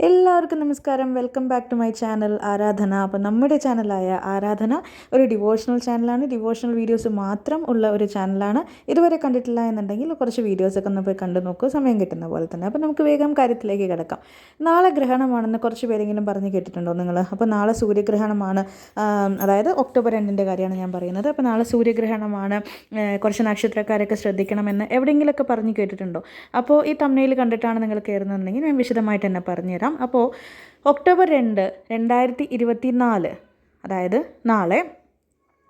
എല്ലാവർക്കും നമസ്കാരം. Welcome back to my channel Aaradhana. അപ്പോൾ നമ്മുടെ ചാനലായ ആരാധന ഒരു ഡിവോഷണൽ ചാനലാണ് ഡിവോഷണൽ വീഡിയോസ് മാത്രം ഉള്ള ഒരു ചാനലാണ് ഇതുവരെ കണ്ടിട്ടില്ല എന്നുണ്ടെങ്കിൽ കുറച്ച് വീഡിയോസൊക്കെ ഒന്ന് പോയി കണ്ടു നോക്കൂ. സമയം കിട്ടുന്ന പോലെ തന്നെ. അപ്പോൾ നമുക്ക് വേഗം കാര്യത്തിലേക്ക് കിടക്കാം. നാളെ ഗ്രഹണമാണെന്ന് കുറച്ച് പേരെങ്കിലും പറഞ്ഞ് കേട്ടിട്ടുണ്ടോ നിങ്ങൾ അപ്പോൾ നാളെ സൂര്യഗ്രഹണമാണ് അതായത് ഒക്ടോബർ രണ്ടിന്റെ കാര്യമാണ് ഞാൻ പറയുന്നത്. അപ്പോൾ നാളെ സൂര്യഗ്രഹണമാണ് കുറച്ച് നക്ഷത്രക്കാരൊക്കെ ശ്രദ്ധിക്കണമെന്ന് എവിടെയെങ്കിലുമൊക്കെ പറഞ്ഞ് കേട്ടിട്ടുണ്ടോ? അപ്പോൾ ഈ തമ്മയിൽ കണ്ടിട്ടാണ് നിങ്ങൾ കയറുന്നതെന്നുണ്ടെങ്കിൽ ഞാൻ വിശദമായിട്ട് തന്നെ പറഞ്ഞുതരാം അപ്പോൾ ഒക്ടോബർ രണ്ട് രണ്ടായിരത്തി ഇരുപത്തി നാല് അതായത് നാളെ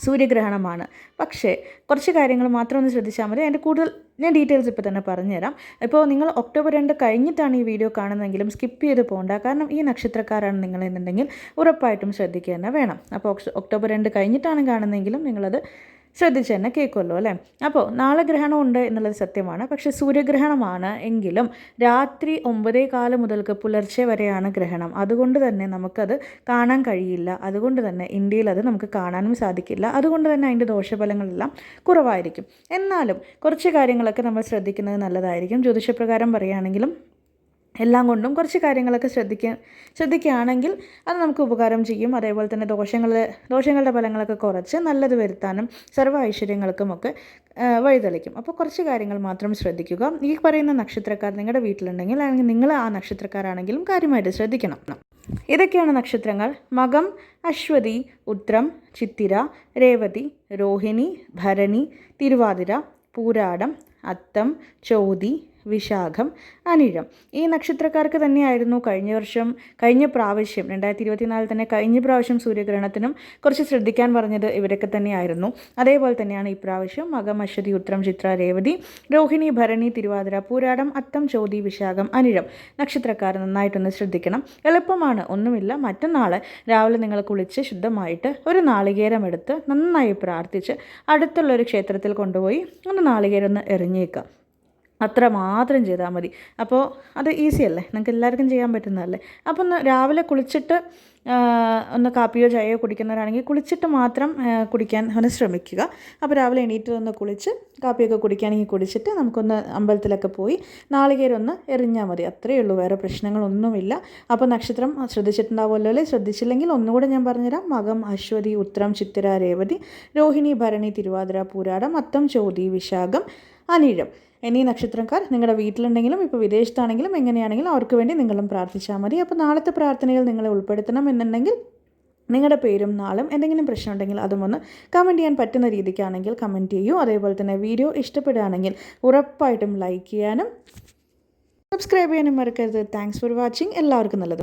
സൂര്യഗ്രഹണമാണ്. പക്ഷേ കുറച്ച് കാര്യങ്ങൾ മാത്രം ഒന്ന് ശ്രദ്ധിച്ചാൽ മതി. അതിന്റെ കൂടുതൽ ഞാൻ ഡീറ്റെയിൽസ് ഇപ്പോൾ തന്നെ പറഞ്ഞുതരാം. ഇപ്പോൾ നിങ്ങൾ ഒക്ടോബർ രണ്ട് കഴിഞ്ഞിട്ടാണ് ഈ വീഡിയോ കാണുന്നതെങ്കിലും സ്കിപ്പ് ചെയ്ത് പോകണ്ട. കാരണം ഈ നക്ഷത്രക്കാരാണ് നിങ്ങളെന്നുണ്ടെങ്കിൽ ഉറപ്പായിട്ടും ശ്രദ്ധിക്കുക തന്നെ വേണം. അപ്പോൾ ഒക്ടോബർ രണ്ട് കഴിഞ്ഞിട്ടാണ് കാണുന്നതെങ്കിലും നിങ്ങളത് ശ്രദ്ധിച്ച് തന്നെ കേൾക്കുമല്ലോ അല്ലേ? അപ്പോൾ നാളെ ഗ്രഹണം ഉണ്ട് എന്നുള്ളത് സത്യമാണ്. പക്ഷേ സൂര്യഗ്രഹണമാണ് എങ്കിലും രാത്രി ഒമ്പതേ കാലം മുതൽക്ക് പുലർച്ചെ വരെയാണ് ഗ്രഹണം. അതുകൊണ്ട് തന്നെ നമുക്കത് കാണാൻ കഴിയില്ല. അതുകൊണ്ട് തന്നെ ഇന്ത്യയിൽ അത് നമുക്ക് കാണാനും സാധിക്കില്ല. അതുകൊണ്ട് തന്നെ അതിന്റെ ദോഷഫലങ്ങളെല്ലാം കുറവായിരിക്കും. എന്നാലും കുറച്ച് കാര്യങ്ങളൊക്കെ നമ്മൾ ശ്രദ്ധിക്കുന്നത് നല്ലതായിരിക്കും. ജ്യോതിഷപ്രകാരം പറയുകയാണെങ്കിലും എല്ലാം കൊണ്ടും കുറച്ച് കാര്യങ്ങളൊക്കെ ശ്രദ്ധിക്കാൻ ശ്രദ്ധിക്കുകയാണെങ്കിൽ അത് നമുക്ക് ഉപകാരം ചെയ്യും. അതേപോലെ തന്നെ ദോഷങ്ങൾ ദോഷങ്ങളുടെ ഫലങ്ങളൊക്കെ കുറച്ച് നല്ലത് വരുത്താനും സർവ ഐശ്വര്യങ്ങൾക്കുമൊക്കെ വഴിതെളിക്കും. അപ്പോൾ കുറച്ച് കാര്യങ്ങൾ മാത്രം ശ്രദ്ധിക്കുക. ഈ പറയുന്ന നക്ഷത്രക്കാർ നിങ്ങളുടെ വീട്ടിലുണ്ടെങ്കിൽ അല്ലെങ്കിൽ നിങ്ങൾ ആ നക്ഷത്രക്കാരാണെങ്കിലും കാര്യമായിട്ട് ശ്രദ്ധിക്കണം. ഇതൊക്കെയാണ് നക്ഷത്രങ്ങൾ. മകം അശ്വതി ഉത്രം ചിത്തിര രേവതി രോഹിണി ഭരണി തിരുവാതിര പൂരാടം അത്തം ചോതി വിശാഖം അനിഴം. ഈ നക്ഷത്രക്കാർക്ക് തന്നെയായിരുന്നു കഴിഞ്ഞ വർഷം കഴിഞ്ഞ പ്രാവശ്യം രണ്ടായിരത്തി ഇരുപത്തിനാലിൽ തന്നെ കഴിഞ്ഞ പ്രാവശ്യം സൂര്യഗ്രഹണത്തിനും കുറച്ച് ശ്രദ്ധിക്കാൻ പറഞ്ഞത് ഇവരൊക്കെ തന്നെയായിരുന്നു. അതേപോലെ തന്നെയാണ് ഈ പ്രാവശ്യം മകം അശ്വതി ഉത്രം ചിത്ര രേവതി രോഹിണി ഭരണി തിരുവാതിര പൂരാടം അത്തം ചോതി വിശാഖം അനിഴം. നക്ഷത്രക്കാർ നന്നായിട്ടൊന്ന് ശ്രദ്ധിക്കണം. എളുപ്പമാണ് ഒന്നുമില്ല. മറ്റന്നാൾ രാവിലെ നിങ്ങൾ കുളിച്ച് ശുദ്ധമായിട്ട് ഒരു നാളികേരം എടുത്ത് നന്നായി പ്രാർത്ഥിച്ച് അടുത്തുള്ള ഒരു ക്ഷേത്രത്തിൽ കൊണ്ടുപോയി ഒന്ന് നാളികേരം ഒന്ന് എറിഞ്ഞേക്കുക. അത്ര മാത്രം ചെയ്താൽ മതി. അപ്പോൾ അത് ഈസി അല്ലേ? നിങ്ങൾക്ക് എല്ലാവർക്കും ചെയ്യാൻ പറ്റുന്നതല്ലേ? അപ്പോൾ ഒന്ന് രാവിലെ കുളിച്ചിട്ട് ഒന്ന് കാപ്പിയോ ചായയോ കുടിക്കുന്നവരാണെങ്കിൽ കുളിച്ചിട്ട് മാത്രം കുടിക്കാൻ ഒന്ന് ശ്രമിക്കുക. അപ്പോൾ രാവിലെ എണീറ്റ് ഒന്ന് കുളിച്ച് കാപ്പിയൊക്കെ കുടിക്കുകയാണെങ്കിൽ കുടിച്ചിട്ട് നമുക്കൊന്ന് അമ്പലത്തിലൊക്കെ പോയി നാളികേരൊന്ന് എറിഞ്ഞാൽ മതി. അത്രയേ ഉള്ളൂ വേറെ പ്രശ്നങ്ങളൊന്നുമില്ല. അപ്പോൾ നക്ഷത്രം ശ്രദ്ധിച്ചിട്ടുണ്ടാവുമല്ലോ അല്ലേ? ശ്രദ്ധിച്ചില്ലെങ്കിൽ ഒന്നുകൂടെ ഞാൻ പറഞ്ഞുതരാം. മകം അശ്വതി ഉത്രം ചിത്തിര രേവതി രോഹിണി ഭരണി തിരുവാതിര പൂരാടം അത്തം ചോതി വിശാഖം അനിഴം. എന്നീ നക്ഷത്രക്കാർ നിങ്ങളുടെ വീട്ടിലുണ്ടെങ്കിലും ഇപ്പോൾ വിദേശത്താണെങ്കിലും എങ്ങനെയാണെങ്കിലും അവർക്ക് വേണ്ടി നിങ്ങളും പ്രാർത്ഥിച്ചാൽ മതി. അപ്പോൾ നാളത്തെ പ്രാർത്ഥനയിൽ നിങ്ങളെ ഉൾപ്പെടുത്തണം എന്നുണ്ടെങ്കിൽ നിങ്ങളുടെ പേരും നാളും എന്തെങ്കിലും പ്രശ്നം ഉണ്ടെങ്കിൽ അതും ഒന്ന് കമന്റ് ചെയ്യാൻ പറ്റുന്ന രീതിക്കാണെങ്കിൽ കമന്റ് ചെയ്യൂ. അതേപോലെ തന്നെ വീഡിയോ ഇഷ്ടപ്പെടുകയാണെങ്കിൽ ഉറപ്പായിട്ടും ലൈക്ക് ചെയ്യാനും സബ്സ്ക്രൈബ് ചെയ്യാനും മറക്കരുത്. താങ്ക്സ് ഫോർ വാച്ചിങ് എല്ലാവർക്കും നല്ലത്.